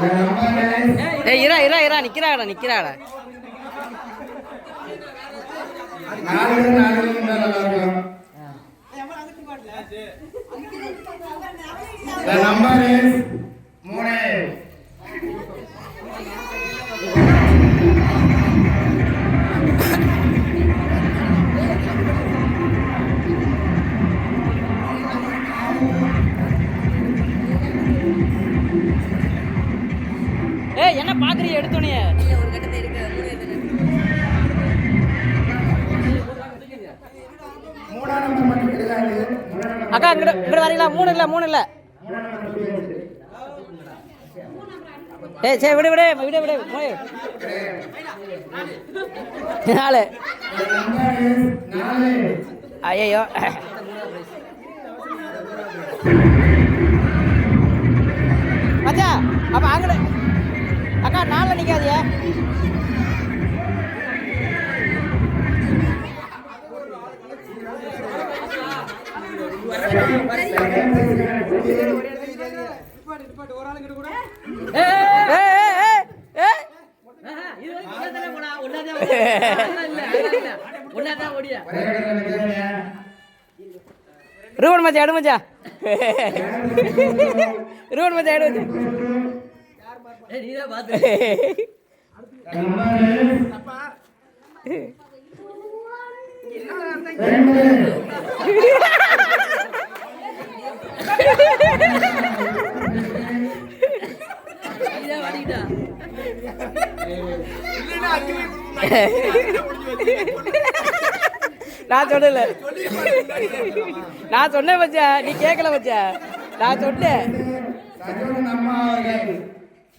The ஏய் இரா இரா இரா நிக்கிறாடா நிக்கிறாடா. The number is ஏய் என்ன பாக்குறீ எடுத்தோனே. அக்கா இங்கிட்ட இங்கிட்ட வரீங்களா? மூணு இல்ல மூணு இல்ல. ஏய் சரி விடு விடு விடு விடு போய். நாலு. நாலு ஐயோ நிற்காதிய ரூபன் மச்சா எடு மச்சா ரூபன் மச்சா எடு மச்சா The number is ரெண்டு நான் சொல்லல. நான் சொன்னேன் பச்சா நீ கேட்கல பச்சா நான் சொன்னேன்.